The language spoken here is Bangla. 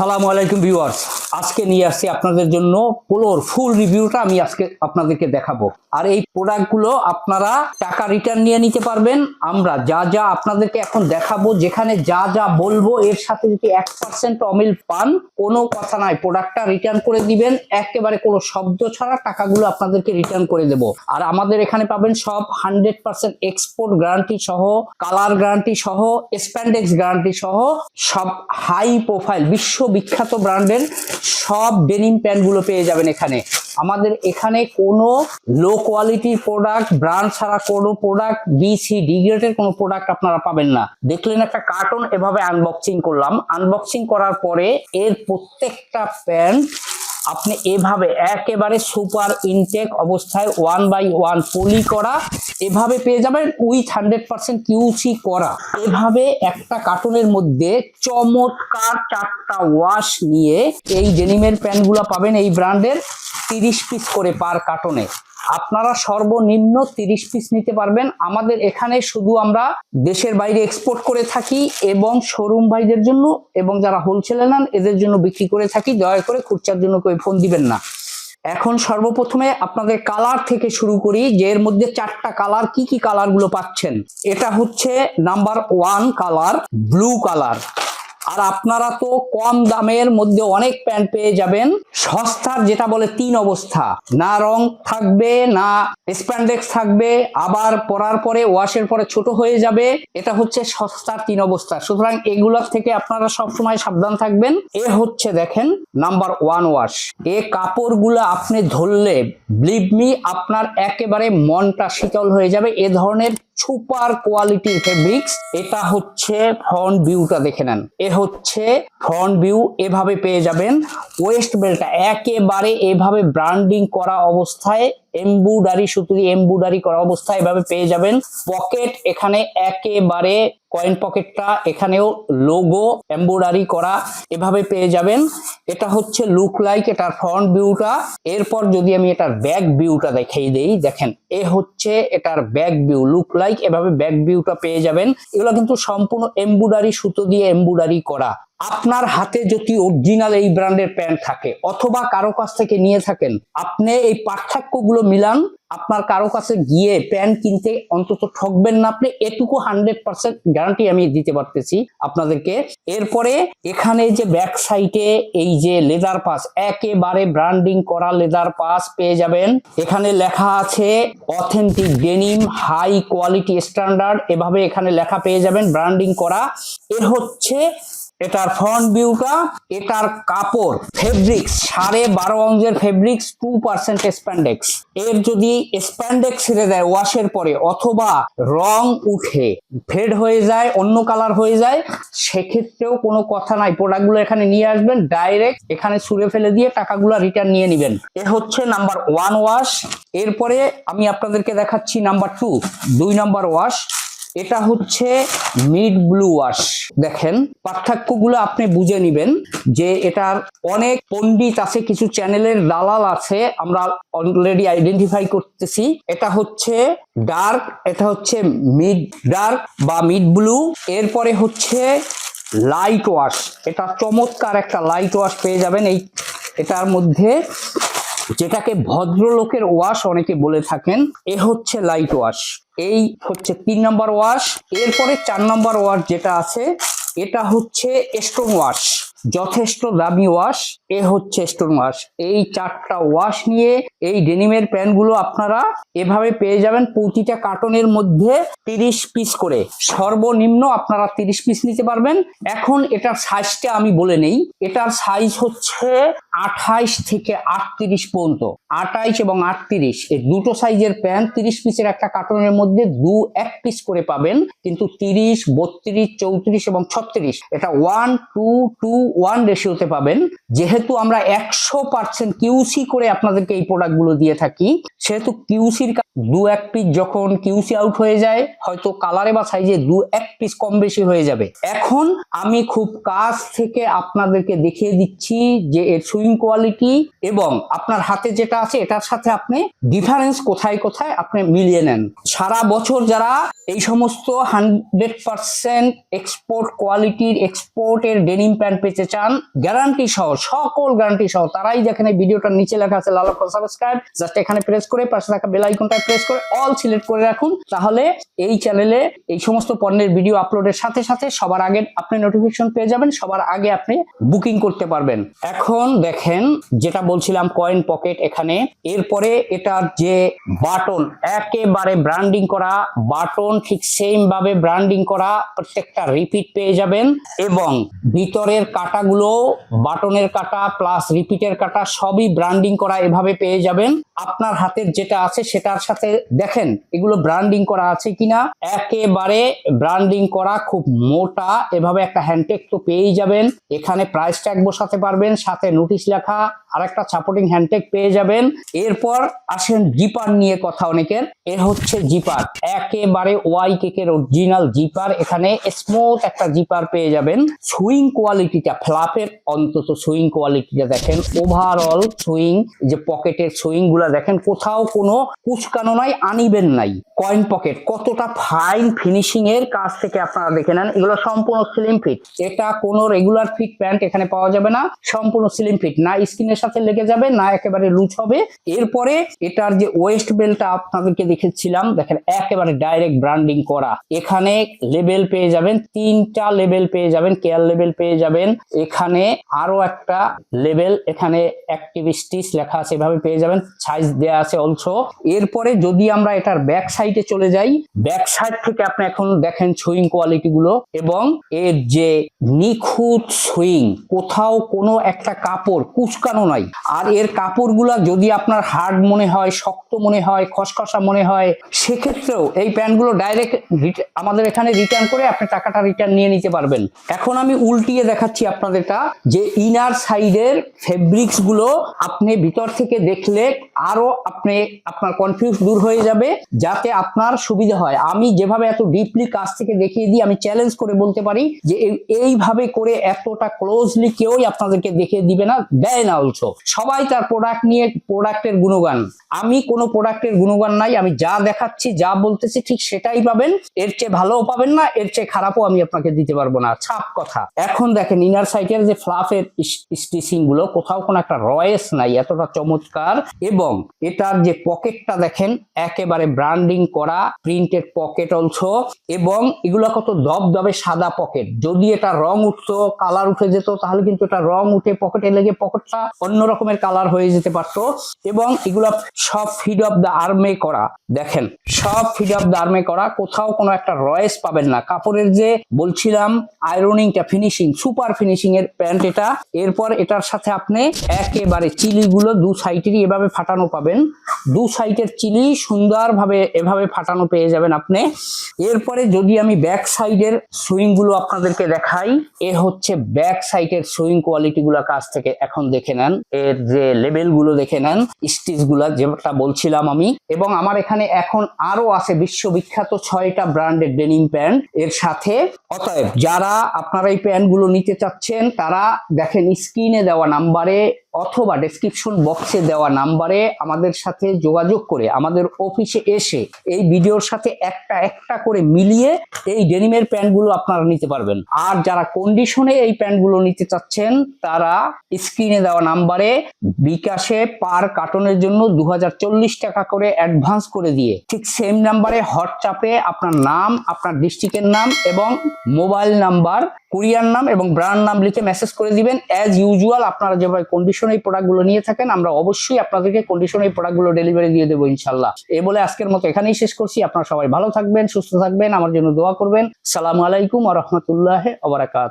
আসসালামু আলাইকুম ভিউয়ার্স। আজকে নিয়ে আসছি আপনাদের জন্য পোলোর ফুল রিভিউটা আমি আজকে আপনাদেরকে দেখাবো। আর এই প্রোডাক্টগুলো আপনারা টাকা রিটার্ন নিয়ে নিতে পারবেন। আমরা যা যা আপনাদেরকে এখন দেখাবো, যেখানে যা যা বলব, এর সাথে যদি এক পার্সেন্ট অমিল পান, কোনো কথা নাই। প্রোডাক্টটা রিটার্ন করে দিবেন। একেবারে কোনো শব্দ ছাড়া টাকাগুলো আপনাদেরকে রিটার্ন করে দেব। আর আমাদের এখানে পাবেন সব হান্ড্রেড পার্সেন্ট এক্সপোর্ট গ্যারান্টি সহ, কালার গ্যারান্টি সহ, স্প্যান্ডেক্স গ্যারান্টি সহ, সব হাই প্রোফাইল বিশ্ববিখ্যাত ব্র্যান্ডের সব ডেনিম প্যান্টগুলো পেয়ে যাবেন এখানে। আমাদের এখানে কোনো লো কোয়ালিটির প্রোডাক্ট ব্র্যান্ড ছাড়া কোনো প্রোডাক্ট বিসি ডিগ্রেডের কোনো প্রোডাক্ট আপনারা পাবেন না। দেখলেন একটা কার্টন এভাবে আনবক্সিং করলাম। আনবক্সিং করার পরে এর প্রত্যেকটা প্যান্ট আপনি এভাবে একেবারে সুপার ইনটেক অবস্থায় ওয়ান বাই ওয়ান পলি করা, এভাবে পেয়ে যাবেন উইথ হান্ড্রেড পার্সেন্ট কিউসি করা। এভাবে একটা কার্টুনের মধ্যে চমৎকার চারটা ওয়াশ নিয়ে এই ডেনিমের প্যান্টগুলো পাবেন এই ব্র্যান্ডের তিরিশ পিস করে পার কার্টনে আপনারা সর্বনিম্ন তিরিশ পিস নিতে পারবেন। আমাদের এখানে শুধু আমরা দেশের বাইরে এক্সপোর্ট করে থাকি এবং শোরুম ভাইদের জন্য এবং যারা হোলসেলে নেন, এদের জন্য বিক্রি করে থাকি। দয়া করে খুচরার জন্য কেউ ফোন দিবেন না। এখন সর্বপ্রথমে আপনাদের কালার থেকে শুরু করি, যে এর মধ্যে চারটা কালার কি কি কালারগুলো পাচ্ছেন। এটা হচ্ছে number one colour blue colour আর আপনারা তো কম দামের মধ্যে অনেক প্যান্ট পেয়ে যাবেন। সস্তার যেটা বলে তিন অবস্থা। না রং থাকবে, না স্প্যান্ডেক্স থাকবে, আবার পরার পরে ওয়াশের পরে ছোট হয়ে যাবে। এটা হচ্ছে সস্তার তিন অবস্থা। সুতরাং এগুলোর থেকে আপনারা সবসময় সাবধান থাকবেন। এ হচ্ছে দেখেন নাম্বার ওয়ান ওয়াশ এ কাপড়গুলো আপনি ধরলে বিলিভ মি আপনার একেবারে মনটা শীতল হয়ে যাবে। এ ধরনের সুপার কোয়ালিটির ফেব্রিক্স এটা হচ্ছে ফ্রন্ট ভিউটা দেখে নেন। এ হচ্ছে ফ্রন্ট ভিউ এভাবে পেয়ে যাবেন। ওয়েস্ট বেল্টটা একেবারে এভাবে ব্র্যান্ডিং করা অবস্থায় এমবুডারি সুতো দিয়ে এমবুডারি করা অবস্থায় এভাবে পেয়ে যাবেন। পকেট এখানে একেবারে কয়েন পকেটটা এখানেও লোগো এম্বুডারি করা এভাবে পেয়ে যাবেন। এটা হচ্ছে লুক লাইক এটার ফ্রন্ট ভিউটা এরপর যদি আমি এটার ব্যাক ভিউটা দেখাই দেই, দেখেন, এ হচ্ছে এটার ব্যাক ভিউ লুক লাইক এভাবে ব্যাক ভিউটা পেয়ে যাবেন। এগুলো কিন্তু সম্পূর্ণ এমব্রয়ডারি সুতো দিয়ে এমব্রয়ডারি করা। আপনার হাতে যদি অরিজিনাল এই ব্র্যান্ডের প্যান্ট থাকে অথবা কারও কাছ থেকে নিয়ে থাকেন, আপনি এই পার্থক্যগুলো মিলান, আপনার কারও কাছে গিয়ে প্যান্ট কিনতে অন্তত ঠকবেন না আপনি, এটুকু হান্ড্রেড পার্সেন্ট গ্যারান্টি আমি দিতে পারতেছি আপনাদেরকে। এরপরে এখানে যে ব্যাক সাইডে এই যে লেদার পাস একেবারে ব্র্যান্ডিং করা লেদার পাস পেয়ে যাবেন। এখানে লেখা আছে authentic denim high quality standard এভাবে এখানে লেখা পেয়ে যাবেন ব্র্যান্ডিং করা। এ হচ্ছে এটার ফ্রন্ট ভিউটা এটার কাপড় ফেব্রিক্স সাড়ে বারো অঞ্চের ফেব্রিক্স টু পার্সেন্ট স্প্যান্ডেক্স এর যদি স্প্যান্ডেক্স ছেড়ে দেয় ওয়াশের পরে, অথবা রং উঠে ফেড হয়ে যায়, অন্য কালার হয়ে যায়, সেক্ষেত্রেও কোনো কথা নাই। প্রোডাক্টগুলো এখানে নিয়ে আসবেন ডাইরেক্ট এখানে ছুঁড়ে ফেলে দিয়ে টাকাগুলো রিটার্ন নিয়ে নেবেন। এ হচ্ছে নাম্বার ওয়ান ওয়াশ এরপরে আমি আপনাদেরকে দেখাচ্ছি নাম্বার টু দুই নাম্বার ওয়াশ এটা হচ্ছে মিড ব্লু ওয়াশ। দেখেন, পার্থক্যগুলো আপনি বুঝে নেবেন যে এটার অনেক পণ্ডিত আছে, কিছু চ্যানেলের দালাল আছে, আমরা অলরেডি আইডেন্টিফাই করতেছি। এটা হচ্ছে ডার্ক এটা হচ্ছে মিড ডার্ক বা মিড ব্লু এরপরে হচ্ছে লাইট ওয়াশ এটা চমৎকার একটা লাইট ওয়াশ পেয়ে যাবেন। এই, এটার মধ্যে যেটাকে ভদ্রলোকের ওয়াশ অনেকে বলে থাকেন, এ হচ্ছে লাইট ওয়াশ এই হচ্ছে তিন নম্বর ওয়াশ এরপরে চার নম্বর ওয়াশ যেটা আছে, এটা হচ্ছে স্টোন ওয়াশ যথেষ্ট দামি ওয়াশ এ হচ্ছে স্টোন ওয়াশ এই চারটা ওয়াশ নিয়ে এই ডেনিমের প্যান্টগুলো আপনারা এভাবে পেয়ে যাবেন প্রতিটা কার্টনের মধ্যে তিরিশ পিস করে। সর্বনিম্ন আপনারা তিরিশ পিস নিতে পারবেন। এখন এটার সাইজটা আমি বলে নেই। এটার সাইজ হচ্ছে আঠাইশ থেকে আটত্রিশ পর্যন্ত। আঠাইশ এবং আটত্রিশ, এই দুটো সাইজের প্যান্ট তিরিশ পিসের একটা কার্টনের মধ্যে দু এক পিস করে পাবেন। কিন্তু তিরিশ, বত্রিশ, চৌত্রিশ এবং ছত্রিশ, এটা ওয়ান টু টু ওয়ান রেশিওতে পাবেন। যেহেতু আমরা একশো পার্সেন্ট কিউসি করে আপনাদেরকে এই প্রোডাক্টগুলো দিয়ে থাকি, সেহেতু কিউসির দু এক পিস যখন কিউসি আউট হয়ে যায়, হয়তো কালারে বা সাইজে দু এক পিস কম বেশি হয়ে যাবে। এখন আমি খুব কাছ থেকে আপনাদেরকে দেখিয়ে দিচ্ছি যে এর সুইং কোয়ালিটি এবং আপনার হাতে যেটা আছে, এটার সাথে আপনি ডিফারেন্স কোথায় কোথায় আপনি মিলিয়ে নেন। সারা বছর যারা এই সমস্ত হান্ড্রেড পার্সেন্ট এক্সপোর্ট কোয়ালিটির এক্সপোর্টের ডেনিম প্যান্ট নিতে চান গ্যারান্টি সহ, সকল গ্যারান্টি সহ তারাই এই ভিডিওটার নিচে লেখা আছে লাল অক্ষর সাবস্ক্রাইব জাস্ট এখানে প্রেস করে পাশে থাকা বেল আইকনটা প্রেস করে অল সিলেক্ট করে রাখুন, তাহলে এই চ্যানেলে এই সমস্ত পণ্যের ভিডিও আপলোডের সাথে সাথে সবার আগে আপনি নোটিফিকেশন পেয়ে যাবেন, সবার আগে আপনি বুকিং করতে পারবেন। এখন দেখেন, যেটা বলছিলাম কয়েন পকেট এখানে, এরপরে এটার যে বাটন একেবারে ব্র্যান্ডিং করা বাটন ঠিক সেম ভাবে ব্র্যান্ডিং করা প্রত্যেকটা রিপিট পেয়ে যাবেন এবং ভিতরের কাটাগুলো বাটনের কাটা প্লাস রিপিটের কাটা, সবই ব্র্যান্ডিং করা এভাবে পেয়ে যাবেন। আপনার হাতের যেটা আছে সেটার সাথে দেখেন, এগুলো ব্র্যান্ডিং করা আছে কিনা? একেবারে ব্র্যান্ডিং করা খুব মোটা, এভাবে একটা হ্যান্ডটেক তো পেয়েই যাবেন। এখানে প্রাইস ট্যাগ বসাতে পারবেন, সাথে নোটিশ লেখা আর একটা সাপোর্টিং হ্যান্ডটেক পেয়ে যাবেন। এরপর আসেন জিপার নিয়ে কথা অনেকের। এ হচ্ছে জিপার একেবারে ওয়াই কেকের অরিজিনাল জিপার এখানে স্মুথ একটা জিপার পেয়ে যাবেন। সুইং কোয়ালিটিটা ফ্লাপের অন্তত সুইং কোয়ালিটিটা দেখেন। ওভারঅল সুইং, যে পকেটের সুইংগুলা দেখেন, কোথাও কোনো কুচকানো নাই, আনিবেন নাই। কয়েন পকেট, কতটা ফাইন ফিনিশিং এর কাজ থেকে আপনারা দেখে নেন। এগুলো সম্পূর্ণ স্লিম ফিট এটা কোনো রেগুলার ফিট প্যান্ট এখানে পাওয়া যাবে না। সম্পূর্ণ স্লিম ফিট না স্কিনের সাথে লেগে যাবে, না একেবারে লুজ হবে। এরপরে এটার যে ওয়েস্ট বেলটা আপনাদেরকে দেখেছিলাম, দেখেন, একেবারে ডাইরেক্ট ব্র্যান্ডিং করা। এখানে লেবেল পেয়ে যাবেন, তিনটা লেবেল পেয়ে যাবেন কেয়ার লেবেল পেয়ে যাবেন। এখানে আরও একটা লেভেল এখানে অ্যাক্টিভিস্টিস লেখা আছে, এভাবে পেয়ে যাবেন। সাইজ দেয়া আছে অলসো এরপরে যদি আমরা এটার ব্যাক সাইডে চলে যাই ব্যাক সাইড থেকে আপনি এখন দেখেন সুইং কোয়ালিটি গুলো, এবং এর যে নিখুঁত সুইং কোথাও কোনো একটা কাপড় কুচকানো নাই। আর এর কাপড়গুলা যদি আপনার হার্ড মনে হয়, শক্ত মনে হয়, খসখসা মনে হয়, সেক্ষেত্রেও এই প্যান্টগুলো ডাইরেক্ট আমাদের এখানে রিটার্ন করে আপনি টাকাটা রিটার্ন নিয়ে নিতে পারবেন। এখন আমি উল্টিয়ে দেখাচ্ছি আপনাদেরটা, যে ইনার সাইডের ফেব্রিক্সগুলো আপনি ভিতর থেকে দেখলে আরও আপনি, আপনার কনফিউজ দূর হয়ে যাবে, যাতে আপনার সুবিধা হয়। আমি যেভাবে এত ডিপলি কাছ থেকে দেখিয়ে দিই, আমি চ্যালেঞ্জ করে বলতে পারি যে এই- এইভাবে করে এতটা ক্লোজলি কেউই আপনাদেরকে দেখিয়ে দিবে না, দেয় না অলসো সবাই তার প্রোডাক্ট নিয়ে প্রোডাক্টের গুণগান। আমি কোনো প্রোডাক্টের গুণগান নাই, আমি যা দেখাচ্ছি, যা বলতেছি, ঠিক সেটাই পাবেন। এর চেয়ে ভালোও পাবেন না, এর চেয়ে খারাপও আমি আপনাকে দিতে পারব না। ছাপ কথা। এখন দেখেন ইনার সাইডের যে ফ্লাফের স্টিচিংগুলো, কোথাও কোনো একটা রয়েস নাই, এতটা চমৎকার। এবং এটার যে পকেটটা দেখেন, একেবারে ব্র্যান্ডিং করা প্রিন্টেড পকেট অলসো এবং এগুলো কত দবদবে সাদা পকেট যদি এটা রং উঠতো কালার উঠে যেত, তাহলে কিন্তু এটা রং উঠে পকেটে লেগে পকেটটা অন্য রকমের কালার হয়ে যেতে পারতো। এবং এগুলা সব ফিড অফ দ্য আর্মে করা। দেখেন, সব ফিড অফ দ্য আর্মে করা, কোথাও কোনো একটা রয়েস পাবেন না। কাপড়ের যে বলছিলাম আয়রনিংটা ফিনিশিং সুপার ফিনিশিং এর প্যান্ট এটা। এরপর এটার সাথে আপনি একেবারে চিলিগুলো দু সাইডেরই এভাবে ফাটানো পাবেন। দু সাইডের চিলি সুন্দরভাবে এভাবে ফাটানো পেয়ে যাবেন আপনি। এরপরে যদি আমি ব্যাক সাইডের সুইংগুলো আপনাদেরকে দেখাই, এ হচ্ছে ব্যাক সাইডের সুইং কোয়ালিটি গুলা কাছ থেকে এখন দেখে নেন। এর যে লেভেলগুলো দেখে নেন স্টিচগুলা যেটা বলছিলাম আমি। এবং আমার এখানে এখন আরও আছে বিশ্ববিখ্যাত ছয়টা ব্র্যান্ডের ডেনিম প্যান্ট এর সাথে অতএব যারা আপনারা এই প্যান্টগুলো নিতে চাচ্ছেন তারা দেখেন স্ক্রিনে দেওয়া নাম্বারে অথবা ডেসক্রিপশন বক্সে দেওয়া নাম্বারে আমাদের সাথে যোগাযোগ করে আমাদের অফিসে এসে এই ভিডিওর সাথে একটা একটা করে মিলিয়ে এই ডেনিমের প্যান্টগুলো আপনারা নিতে পারবেন। আর যারা কন্ডিশনে এই প্যান্টগুলো নিতে চাচ্ছেন, তারা স্ক্রিনে দেওয়া নাম্বারে বিকাশে পার কার্টনের জন্য দু হাজার চল্লিশ টাকা করে অ্যাডভান্স করে দিয়ে ঠিক সেম নাম্বারে হোয়াটসঅ্যাপে আপনার নাম, আপনার ডিস্ট্রিক্টের নাম এবং মোবাইল নাম্বার কুরিয়ার নাম এবং ব্র্যান্ড নাম লিখে মেসেজ করে দিবেন। অ্যাজ ইউজুয়াল আপনারা যেভাবে কন্ডিশন এই প্রোডাক্টগুলো নিয়ে থাকেন, আমরা অবশ্যই আপনাদেরকে কন্ডিশন এই প্রোডাক্টগুলো ডেলিভারি দিয়ে দেবো ইনশাল্লাহ এ বলে আজকের মতো এখানেই শেষ করছি। আপনারা সবাই ভালো থাকবেন, সুস্থ থাকবেন। আমার জন্য দোয়া করবেন। সালাম আলাইকুম আ রহমতুল্লাহ আবরাকাত